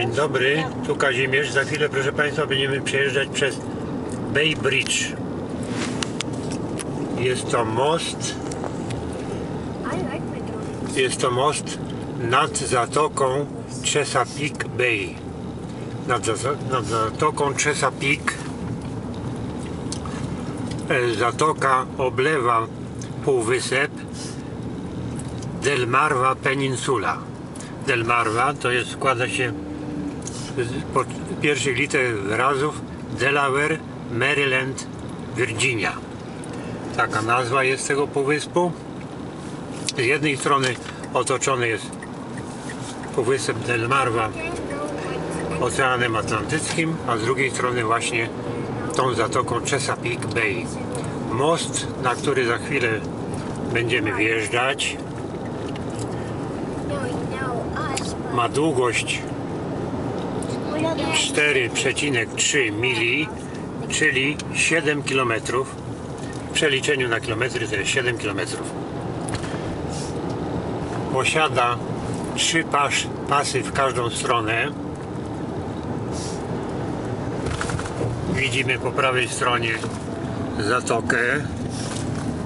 Dzień dobry, tu Kazimierz. Za chwilę, proszę Państwa, będziemy przejeżdżać przez Bay Bridge. Jest to most, jest to most nad zatoką Chesapeake Bay. Nad, nad zatoką Chesapeake zatoka oblewa półwysep Delmarva Peninsula. Delmarva to jest, składa się po pierwszych liter wyrazów Delaware, Maryland, Virginia. Taka nazwa jest tego półwyspu. Z jednej strony otoczony jest półwysep Delmarva Oceanem Atlantyckim, a z drugiej strony właśnie tą zatoką Chesapeake Bay. Most, na który za chwilę będziemy wjeżdżać, ma długość 4,3 mili, czyli 7 km. W przeliczeniu na kilometry to jest 7 km. Posiada trzy pas, pasy w każdą stronę. Widzimy po prawej stronie zatokę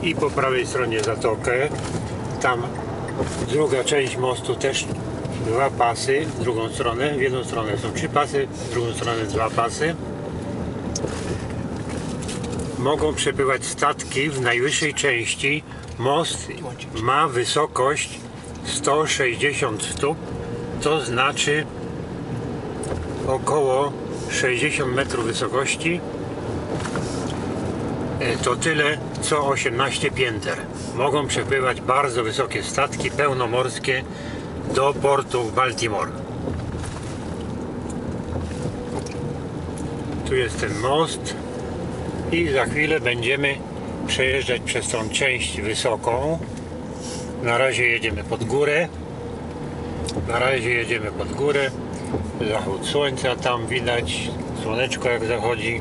i po prawej stronie zatokę. Tam druga część mostu też dwa pasy w drugą stronę. W jedną stronę są trzy pasy, w drugą stronę dwa pasy. Mogą przepływać statki w najwyższej części. Most ma wysokość 160 stóp, to znaczy około 60 metrów wysokości. E, To tyle co 18 pięter. Mogą przepływać bardzo wysokie statki pełnomorskie do portu w Baltimore. Tu jest ten most i za chwilę będziemy przejeżdżać przez tą część wysoką. Na razie jedziemy pod górę. Na razie jedziemy pod górę. Zachód słońca tam widać, słoneczko jak zachodzi.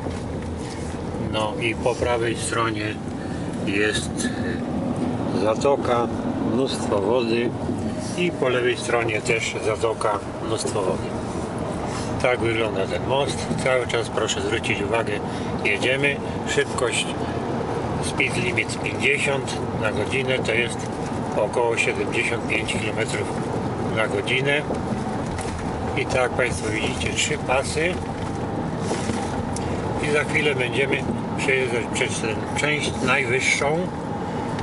No i po prawej stronie jest zatoka, mnóstwo wody i po lewej stronie też zatoka, mnóstwo wody. Tak wygląda ten most. Cały czas proszę zwrócić uwagę, jedziemy. Szybkość speed limit 50 na godzinę to jest około 75 km na godzinę. I tak Państwo widzicie, trzy pasy. I za chwilę będziemy przejeżdżać przez tę część najwyższą,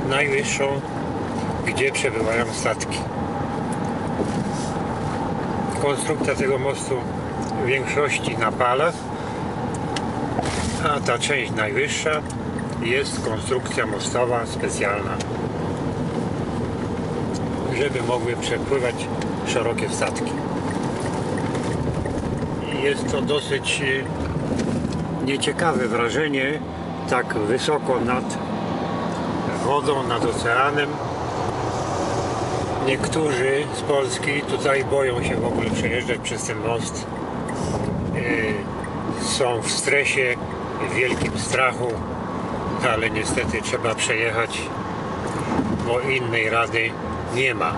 najwyższą, gdzie przebywają statki. Konstrukcja tego mostu w większości na palach, a ta część najwyższa jest konstrukcja mostowa specjalna, żeby mogły przepływać szerokie statki. Jest to dosyć e, nieciekawe wrażenie, tak wysoko nad wodą, nad oceanem. Niektórzy z Polski tutaj boją się w ogóle przejeżdżać przez ten most. E, Są w stresie, w wielkim strachu, ale niestety trzeba przejechać, bo innej rady nie ma.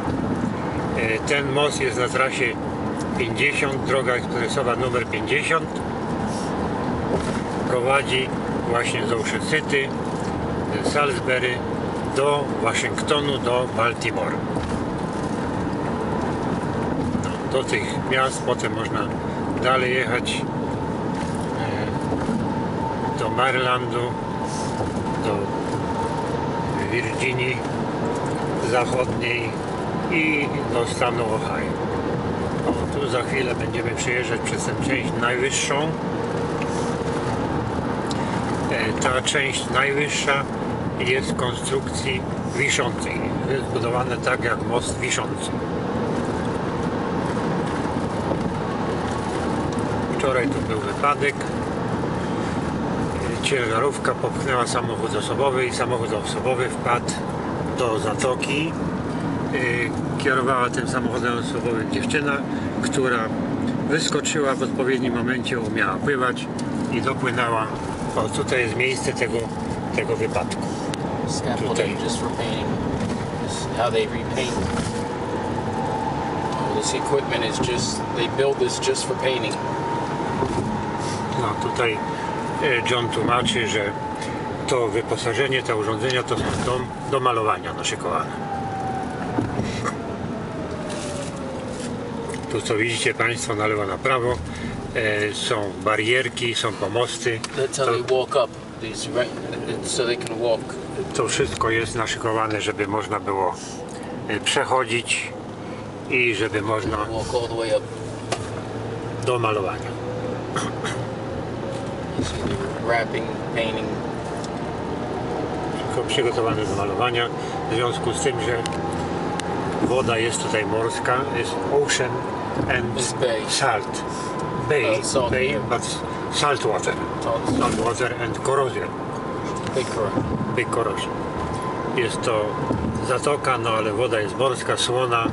E, Ten most jest na trasie 50, droga ekspresowa numer 50. Prowadzi właśnie z z Salisbury do Waszyngtonu, do Baltimore. Do tych miast potem można dalej jechać e, do Marylandu, do Virginii Zachodniej i do stanu Ohio. O, tu za chwilę będziemy przejeżdżać przez tę część najwyższą. E, Ta część najwyższa jest konstrukcji wiszącej. Jest zbudowane tak jak most wiszący. Wczoraj tu był wypadek. Ciężarówka popchnęła samochód osobowy i samochód osobowy wpadł do zatoki. E, Kierowała tym samochodem osobowym dziewczyna, która wyskoczyła w odpowiednim momencie, umiała pływać i dopłynęła. O, tutaj jest miejsce tego, tego wypadku. Tutaj. how they repaint. Oh, this equipment is just they build this just for painting. No tutaj e, John tłumaczy, że to wyposażenie, te urządzenia to są do, do malowania naszykowane. Tu co widzicie Państwo na lewo, na prawo e, są barierki, są pomosty. To, wszystko jest naszykowane, żeby można było e, przechodzić i żeby można do malowania. Wrapping, painting. Wszystko przygotowane do malowania. W związku z tym, że woda jest tutaj morska, jest ocean and It's bay. salt. Bay, Uh, salt, bay but salt water. Salt. Salt water and corrosion, Big correct. big corrosion. Jest to zatoka, no ale woda jest morska, słona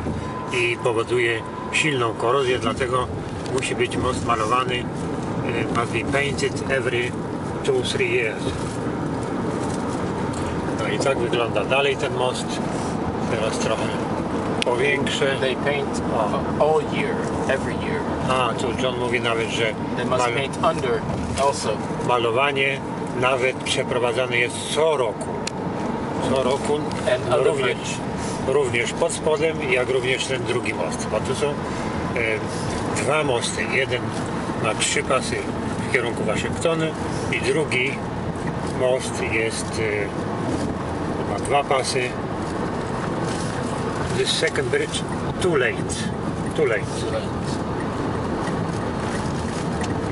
i powoduje silną korozję, dlatego musi być most malowany. Eh, Must be painted every 2-3 years. No i tak wygląda dalej ten most. Teraz trochę powiększę. They paint uh, all year, every year. A, tu John mówi nawet, że They must mal paint under also. malowanie nawet przeprowadzane jest co roku. Co roku And również, również pod spodem, jak również ten drugi most. Bo tu są e, dwa mosty. Jeden ma trzy pasy w kierunku Waszyngtonu i drugi most jest e, ma dwa pasy. The second bridge too late. Too late.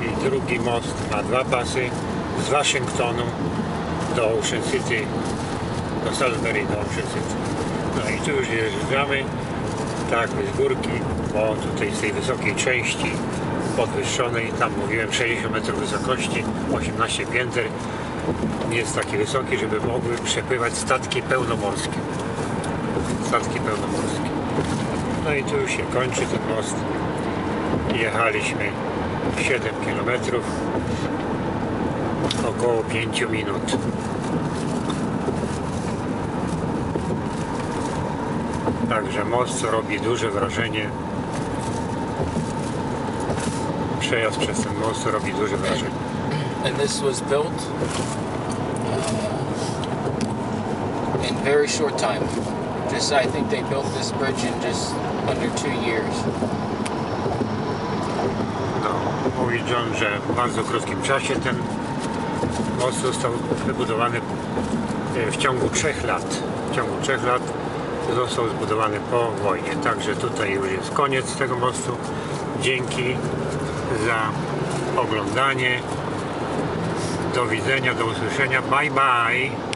I drugi most ma dwa pasy z Waszyngtonu do Ocean City, do Salisbury do Ocean City. No i tu już jeżdżamy tak z górki, bo tutaj z tej wysokiej części podwyższonej, tam mówiłem 60 metrów wysokości, 18 pięter, jest taki wysoki, żeby mogły przepływać statki pełnomorskie. Statki pełnomorskie. No i tu już się kończy ten most. Jechaliśmy 7 km około 5 minut. Także most robi duże wrażenie. Przejazd przez ten most robi duże wrażenie. And this was built uh, in very short time. Just I think they built this bridge in just under two years. No, mówi John, że w bardzo krótkim czasie ten most został wybudowany e, w ciągu trzech lat. W ciągu trzech lat został zbudowany po wojnie. Także tutaj już jest koniec tego mostu. Dzięki za oglądanie. Do widzenia, do usłyszenia. Bye bye.